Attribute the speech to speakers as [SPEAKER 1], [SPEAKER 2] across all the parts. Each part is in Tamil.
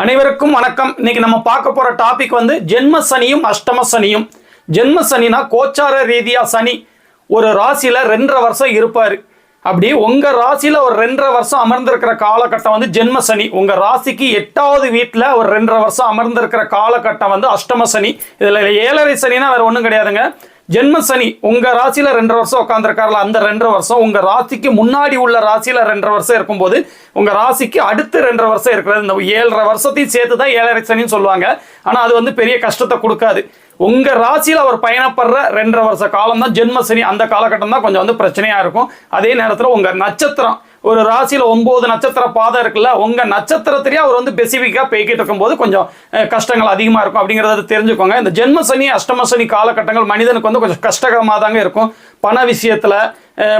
[SPEAKER 1] அனைவருக்கும் வணக்கம். இன்னைக்கு நம்ம பார்க்க போற டாபிக் வந்து ஜென்ம சனியும் அஷ்டம சனியும். ஜென்ம சனினா கோச்சார ரீதியா சனி ஒரு ராசியில ரெண்டரை வருஷம் இருப்பாரு. அப்படி உங்க ராசியில ஒரு ரெண்டரை வருஷம் அமர்ந்திருக்கிற காலகட்டம் வந்து ஜென்ம சனி. உங்க ராசிக்கு எட்டாவது வீட்டுல ஒரு ரெண்டரை வருஷம் அமர்ந்திருக்கிற காலகட்டம் வந்து அஷ்டம சனி. இதுல ஏழரை சனினா வேற ஒன்றும் கிடையாதுங்க. ஜென்ம சனி உங்க ராசியில ரெண்டரை வருஷம் உட்காந்துருக்காருல அந்த ரெண்டரை வருஷம் உங்க ராசிக்கு முன்னாடி உள்ள ராசியில ரெண்டரை வருஷம் இருக்கும்போது உங்க ராசிக்கு அடுத்து ரெண்டரை வருஷம் இருக்கிறது. இந்த ஏழரை வருஷத்தையும் சேர்த்து தான் ஏழரை சனின்னு சொல்லுவாங்க. ஆனா அது வந்து பெரிய கஷ்டத்தை கொடுக்காது. உங்க ராசியில அவர் பயணப்படுற ரெண்டரை வருஷ காலம் தான் ஜென்ம சனி. அந்த காலகட்டம் தான் கொஞ்சம் வந்து பிரச்சனையா இருக்கும். அதே நேரத்தில் உங்க நட்சத்திரம் ஒரு ராசியில் ஒம்பது நட்சத்திர பாதம் இருக்குல்ல உங்கள் நட்சத்திரத்திலேயே அவர் வந்து பெசிஃபிக்காக பேய்கிட்டு இருக்கும்போது கொஞ்சம் கஷ்டங்கள் அதிகமாக இருக்கும் அப்படிங்கிறத தெரிஞ்சுக்கோங்க. இந்த ஜென்ம சனி அஷ்டம சனி காலகட்டங்கள் மனிதனுக்கு வந்து கொஞ்சம் கஷ்டகரமாக தாங்க இருக்கும். பண விஷயத்தில்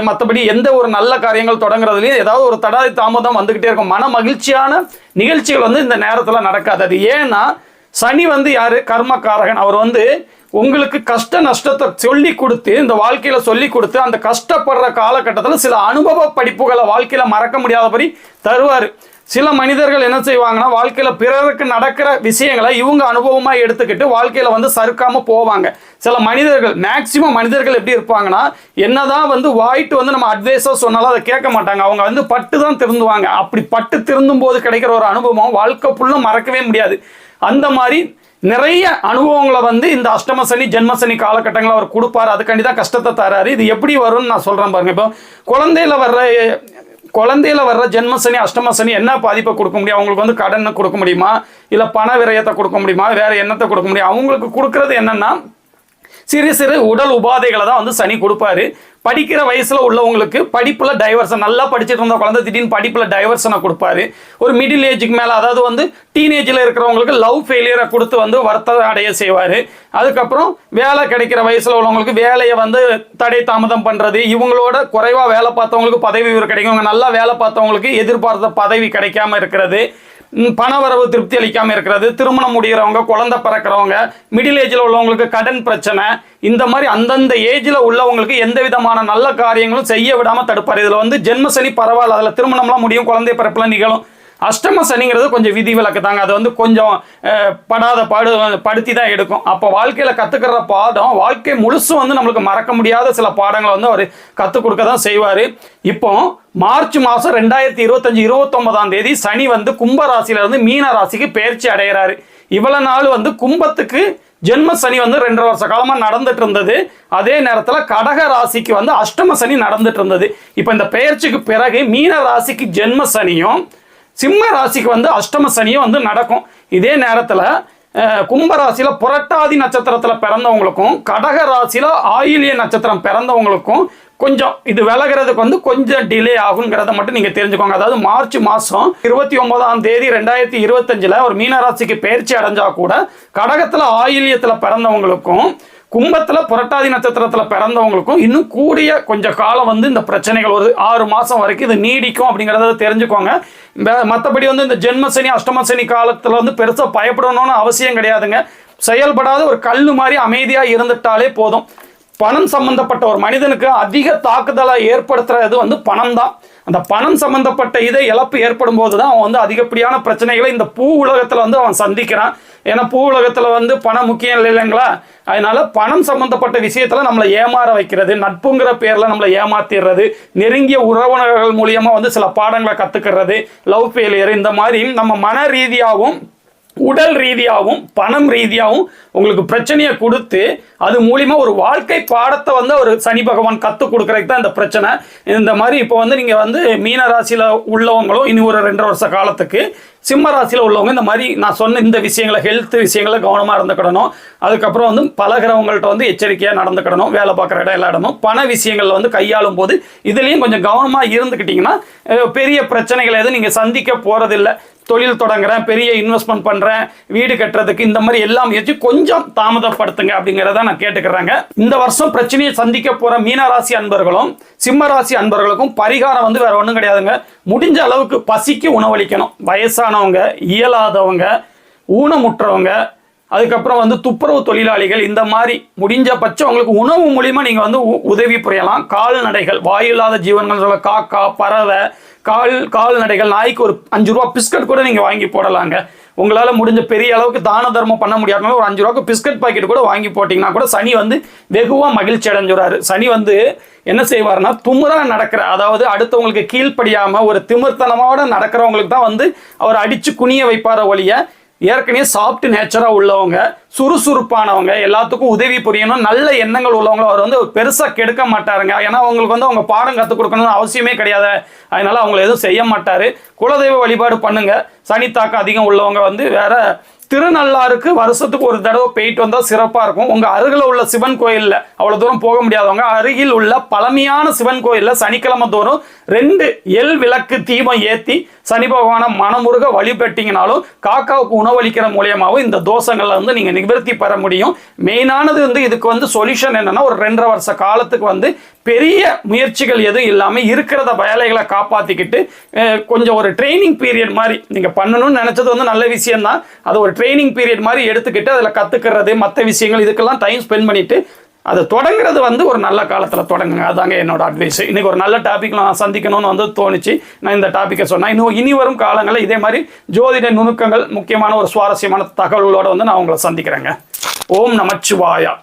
[SPEAKER 1] மற்றபடி எந்த ஒரு நல்ல காரியங்கள் தொடங்குறதுலையும் ஏதாவது ஒரு தடாதி தாமதம் வந்துக்கிட்டே இருக்கும். மன மகிழ்ச்சியான நிகழ்ச்சிகள் வந்து இந்த நேரத்தில் நடக்காது. அது ஏன்னா சனி வந்து யார்? கர்மக்காரகன். அவர் வந்து உங்களுக்கு கஷ்ட நஷ்டத்தை சொல்லி கொடுத்து இந்த வாழ்க்கையில சொல்லி கொடுத்து அந்த கஷ்டப்படுற காலகட்டத்தில் சில அனுபவ படிப்புகளை வாழ்க்கையில மறக்க முடியாதபடி தருவார். சில மனிதர்கள் என்ன செய்வாங்கன்னா வாழ்க்கையில பிறருக்கு நடக்கிற விஷயங்களை இவங்க அனுபவமா எடுத்துக்கிட்டு வாழ்க்கையில வந்து சறுக்காம போவாங்க. சில மனிதர்கள் மேக்சிமம் மனிதர்கள் எப்படி இருப்பாங்கன்னா என்னதான் வந்து வாய்ட்டு வந்து நம்ம அட்வைஸா சொன்னாலும் அதை கேட்க மாட்டாங்க. அவங்க வந்து பட்டு தான் திருந்துவாங்க. அப்படி பட்டு திருந்தும் போது கிடைக்கிற ஒரு அனுபவம் வாழ்க்கை ஃபுல்லும் மறக்கவே முடியாது. அந்த மாதிரி நிறைய அனுபவங்களை வந்து இந்த அஷ்டம சனி ஜென்ம சனி காலகட்டங்களில் அவர் கொடுப்பாரு. அதுக்காண்டி தான் கஷ்டத்தை தராரு. இது எப்படி வரும்னு நான் சொல்கிறேன் பாருங்க. இப்போ குழந்தையில வர்ற குழந்தையில வர்ற ஜென்ம சனி அஷ்டம சனி என்ன பாதிப்பை கொடுக்க முடியும்? அவங்களுக்கு வந்து கடன் கொடுக்க முடியுமா? இல்லை பண விரயத்தை கொடுக்க முடியுமா? வேற என்னத்தை கொடுக்க முடியும்? அவங்களுக்கு கொடுக்கறது என்னன்னா சிறு சிறு உடல் உபாதைகளை தான் வந்து சனி கொடுப்பாரு. படிக்கிற வயசில் உள்ளவங்களுக்கு படிப்பில் டைவர்ஷன் நல்லா படிச்சுட்டு இருந்த குழந்தை திடீர்னு படிப்பில் டைவர்ஷனை கொடுப்பாரு. ஒரு மிடில் ஏஜுக்கு மேலே அதாவது வந்து டீனேஜில் இருக்கிறவங்களுக்கு லவ் ஃபெயிலியரை கொடுத்து வந்து வருத்தம் அடைய செய்வார். அதுக்கப்புறம் வேலை கிடைக்கிற வயசில் உள்ளவங்களுக்கு வேலையை வந்து தடை தாமதம் பண்ணுறது இவங்களோட குறைவாக வேலை பார்த்தவங்களுக்கு பதவி உயர்வு கிடைக்கும். நல்லா வேலை பார்த்தவங்களுக்கு எதிர்பார்த்த பதவி கிடைக்காம இருக்கிறது. பணவரவு திருப்தி அளிக்காமல் இருக்கிறது திருமணம் முடிகிறவங்க குழந்தை பிறக்கிறவங்க மிடில் ஏஜில் உள்ளவங்களுக்கு கடன் பிரச்சனை இந்த மாதிரி அந்தந்த ஏஜில் உள்ளவங்களுக்கு எந்த விதமான நல்ல காரியங்களும் செய்ய விடாமல் தடுப்பார். இதில் வந்து ஜென்மசனி பரவாயில்ல அதில் திருமணம்லாம் முடியும் குழந்தை பிறப்புலாம் நிகழும். அஷ்டம சனிங்கிறது கொஞ்சம் விதி விலக்கு தாங்க. அது வந்து கொஞ்சம் படாத பாடு படுத்தி தான் எடுக்கும். அப்போ வாழ்க்கையில் கற்றுக்கிற பாடம் வாழ்க்கை முழுசும் வந்து நம்மளுக்கு மறக்க முடியாத சில பாடங்களை வந்து அவர் கற்றுக் கொடுக்க தான் செய்வார். இப்போ மார்ச் மாதம் ரெண்டாயிரத்தி இருபத்தஞ்சு இருபத்தொன்பதாம் தேதி சனி வந்து கும்ப ராசியில மீன ராசிக்கு பயிற்சி அடைகிறாரு. இவ்வளவு நாள் வந்து கும்பத்துக்கு ஜென்ம சனி வந்து ரெண்டரை வருஷ காலமாக நடந்துட்டு இருந்தது. அதே நேரத்தில் கடக ராசிக்கு வந்து அஷ்டம சனி நடந்துட்டு இருந்தது. இப்போ இந்த பெயர்ச்சிக்கு பிறகு மீன ராசிக்கு ஜென்ம சனியும் சிம்ம ராசிக்கு வந்து அஷ்டம சனியும் வந்து நடக்கும். இதே நேரத்தில் கும்பராசியில் புரட்டாதி நட்சத்திரத்தில் பிறந்தவங்களுக்கும் கடக ராசியில் ஆயிலிய நட்சத்திரம் பிறந்தவங்களுக்கும் கொஞ்சம் இது விலகிறதுக்கு வந்து கொஞ்சம் டிலே ஆகுங்கிறத மட்டும் நீங்கள் தெரிஞ்சுக்கோங்க. அதாவது மார்ச் மாதம் இருபத்தி ஒன்பதாம் தேதி ரெண்டாயிரத்தி இருபத்தஞ்சில் ஒரு மீனராசிக்கு பயிற்சி அடைஞ்சா கூட கடகத்தில் ஆயிலியத்தில் பிறந்தவங்களுக்கும் கும்பத்தில் புரட்டாதி நட்சத்திரத்தில் பிறந்தவங்களுக்கும் இன்னும் கூடிய கொஞ்சம் காலம் வந்து இந்த பிரச்சனைகள் ஒரு ஆறு மாதம் வரைக்கும் இது நீடிக்கும் அப்படிங்கிறத தெரிஞ்சுக்கோங்க. மற்றபடி வந்து இந்த ஜென்ம சனி காலத்தில் வந்து பெருசாக பயப்படணும்னு அவசியம் கிடையாதுங்க. செயல்படாத ஒரு கல் மாதிரி அமைதியாக இருந்துட்டாலே போதும். பணம் சம்பந்தப்பட்ட ஒரு மனிதனுக்கு அதிக தாக்குதலை ஏற்படுத்துறது வந்து பணம் தான் அந்த பணம் சம்பந்தப்பட்ட இதை இழப்பு ஏற்படும் போது தான் அவன் வந்து அதிகப்படியான பிரச்சனைகளை இந்த பூ உலகத்தில் வந்து அவன் சந்திக்கிறான். ஏன்னா பூ உலகத்தில் வந்து பணம் முக்கியம் இல்லை இல்லைங்களா? அதனால பணம் சம்பந்தப்பட்ட விஷயத்தில் நம்மளை ஏமாற வைக்கிறது நட்புங்கிற பேரில் நம்மளை ஏமாத்திடுறது நெருங்கிய உறவினர்கள் மூலியமாக வந்து சில பாடங்களை கற்றுக்கிறது லவ் ஃபெயிலியர் இந்த மாதிரி நம்ம மன ரீதியாகவும் உடல் ரீதியாகவும் பணம் ரீதியாகவும் உங்களுக்கு பிரச்சனையை கொடுத்து அது மூலிமா ஒரு வாழ்க்கை பாடத்தை வந்து ஒரு சனி பகவான் கற்றுக் கொடுக்குறதுக்கு தான் இந்த பிரச்சனை. இந்த மாதிரி இப்போ வந்து நீங்கள் வந்து மீன ராசியில் உள்ளவங்களும் இனி ஒரு ரெண்டரை வருஷ காலத்துக்கு சிம்ம ராசியில் உள்ளவங்க இந்த மாதிரி நான் சொன்ன இந்த விஷயங்களை ஹெல்த் விஷயங்களை கவனமாக இருந்துக்கிடணும். அதுக்கப்புறம் வந்து பழகிறவங்கள்ட்ட வந்து எச்சரிக்கையாக நடந்துக்கிடணும் வேலை பார்க்குற இடம் எல்லா இடமும். பண விஷயங்களில் வந்து கையாளும் போது இதுலேயும் கொஞ்சம் கவனமாக இருந்துக்கிட்டிங்கன்னா பெரிய பிரச்சனைகளை எதுவும் நீங்கள் சந்திக்க போகிறதில்ல தொழில் தொடங்குறேன் பெரிய இன்வெஸ்ட்மெண்ட் பண்ணுறேன் வீடு கட்டுறதுக்கு இந்த மாதிரி எல்லாம் முயற்சி கொஞ்சம் தாமதப்படுத்துங்க அப்படிங்கிறத நான் கேட்டுக்கிறேங்க. இந்த வருஷம் பிரச்சனையை சந்திக்க போகிற மீனராசி அன்பர்களும் சிம்ம ராசி அன்பர்களுக்கும் பரிகாரம் வந்து வேற ஒன்றும் கிடையாதுங்க. முடிஞ்ச அளவுக்கு பசிக்கு உணவளிக்கணும். வயசானவங்க இயலாதவங்க ஊனமுற்றவங்க அதுக்கப்புறம் வந்து துப்புரவு தொழிலாளிகள் இந்த மாதிரி முடிஞ்ச பட்சம் உங்களுக்கு உணவு மூலியமாக நீங்கள் வந்து உ- உதவி புரியலாம். கால்நடைகள் வாயில்லாத ஜீவன்கள் சொல்ல காக்கா பறவை கால் கால்நடைகள் நாய்க்கு ஒரு அஞ்சு ரூபா பிஸ்கட் கூட நீங்கள் வாங்கி போடலாங்க. உங்களால் முடிஞ்ச பெரிய அளவுக்கு தான தர்மம் பண்ண முடியாதுனால ஒரு அஞ்சு ரூபாய்க்கு பிஸ்கட் பாக்கெட் கூட வாங்கி போட்டிங்கன்னா கூட சனி வந்து வெகுவாக மகிழ்ச்சி அடைஞ்சுறாரு. சனி வந்து என்ன செய்வார்னா துமுறா நடக்கிற அதாவது அடுத்தவங்களுக்கு கீழ்ப்படியாமல் ஒரு திமிர்த்தனமோட நடக்கிறவங்களுக்கு தான் வந்து அவர் அடித்து குனிய வைப்பார ஒழிய ஏற்கனவே சாஃப்ட் நேச்சராக உள்ளவங்க சுறுசுறுப்பானவங்க எல்லாத்துக்கும் உதவி புரியணும் நல்ல எண்ணங்கள் உள்ளவங்க அவர் வந்து பெருசாக கெடுக்க மாட்டாருங்க. ஏன்னா அவங்களுக்கு வந்து அவங்க பாடம் கற்றுக் கொடுக்கணும்னு அவசியமே கிடையாது. அதனால அவங்கள எதுவும் செய்ய மாட்டார். குலதெய்வ வழிபாடு பண்ணுங்க. சனி தாக்கம் அதிகம் உள்ளவங்க வந்து வேற திருநள்ளாருக்கு வருஷத்துக்கு ஒரு தடவை போயிட்டு வந்தால் சிறப்பாக இருக்கும். உங்கள் அருகில் உள்ள சிவன் கோயிலில் அவ்வளோ தூரம் போக முடியாதவங்க அருகில் உள்ள பழமையான சிவன் கோயிலில் சனிக்கிழமை தோறும் ரெண்டு எல் விளக்கு தீபம் ஏற்றி சனி பகவானை மனமுருக வழிபட்டிங்கனாலும் காக்காவுக்கு உணவளிக்கிற மூலியமாகவும் இந்த தோஷங்களை வந்து நீங்கள் நிவர்த்தி பெற முடியும். மெயினானது வந்து இதுக்கு வந்து சொல்யூஷன் என்னன்னா ஒரு ரெண்டரை வருஷ காலத்துக்கு வந்து பெரிய முயற்சிகள் எதுவும் இல்லாமல் இருக்கிறத வேலைகளை காப்பாற்றிக்கிட்டு கொஞ்சம் ஒரு ட்ரைனிங் பீரியட் மாதிரி நீங்கள் பண்ணணும்னு நினச்சது வந்து நல்ல விஷயம்தான். அது ஒரு ட்ரைனிங் பீரியட் மாதிரி எடுத்துக்கிட்டு அதில் கற்றுக்கிறது மற்ற விஷயங்கள் இதுக்கெல்லாம் டைம் ஸ்பெண்ட் பண்ணிட்டு அதை தொடங்குறது வந்து ஒரு நல்ல காலத்தில் தொடங்குங்க. அதாங்க என்னோட அட்வைஸ் இன்றைக்கி ஒரு நல்ல டாபிக் நான் சந்திக்கணும்னு வந்து தோணுச்சு. நான் இந்த டாப்பிக்கை சொன்னேன். இன்னும் இனி வரும் காலங்களில் இதே மாதிரி ஜோதிட நுணுக்கங்கள் முக்கியமான ஒரு சுவாரஸ்யமான தகவல்களோடு வந்து நான் உங்களை சந்திக்கிறேங்க. ஓம் நமச்சிவாயா.